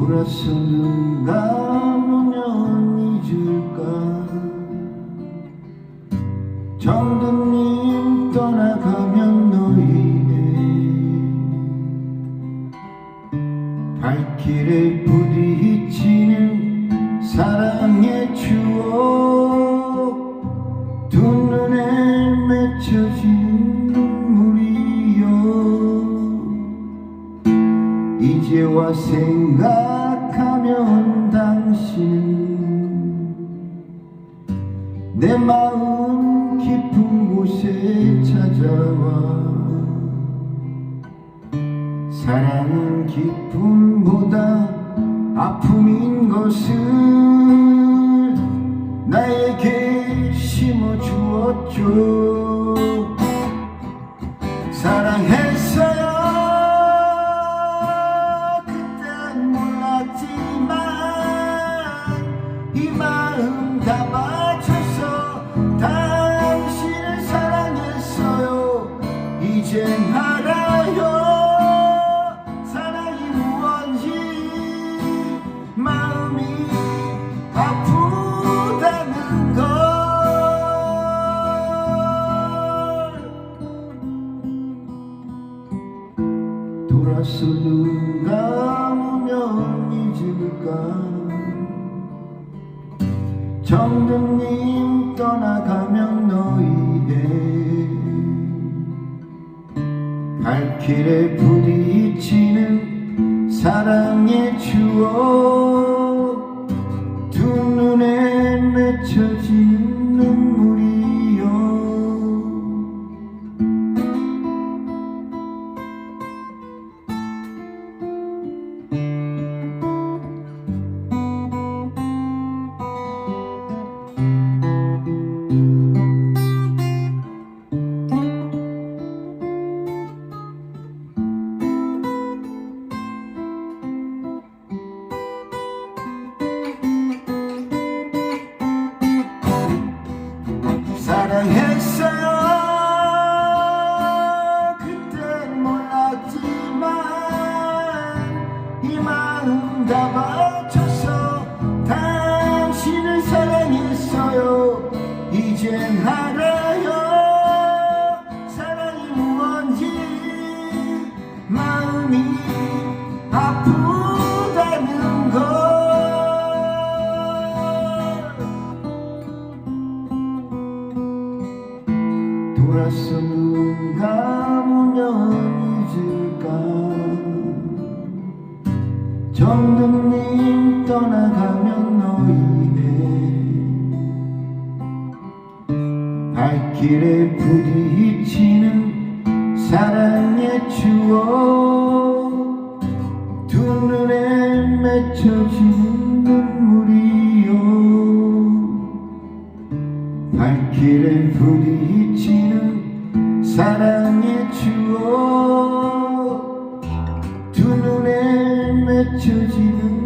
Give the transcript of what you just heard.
돌아서 눈 감으면 잊을까? 정든님 떠나가면 너희의 발길에 부딪히는 사랑의 추억. 두 눈에 맺혀진 눈물이여. 생각 찾아와 사랑은 기쁨보다 아픔인 것을 나에게 심어주었죠 돌아서 눈 감으면 잊을까? 정든님 떠나가면 너희의 발길에 부딪히는 사랑의 추억 두 눈에 맺혀진 눈물이 맞춰서 당신을 사랑했어요. 이젠 알아요. 사랑이 무언지 마음이 아프다는 걸. 돌아서 정든님 떠나가면 너희의 발길에 부딪히는 사랑의 추억 두 눈에 맺혀진 눈물이요 발길에 부딪히는 사랑의 추억 두 눈에 맺혀지는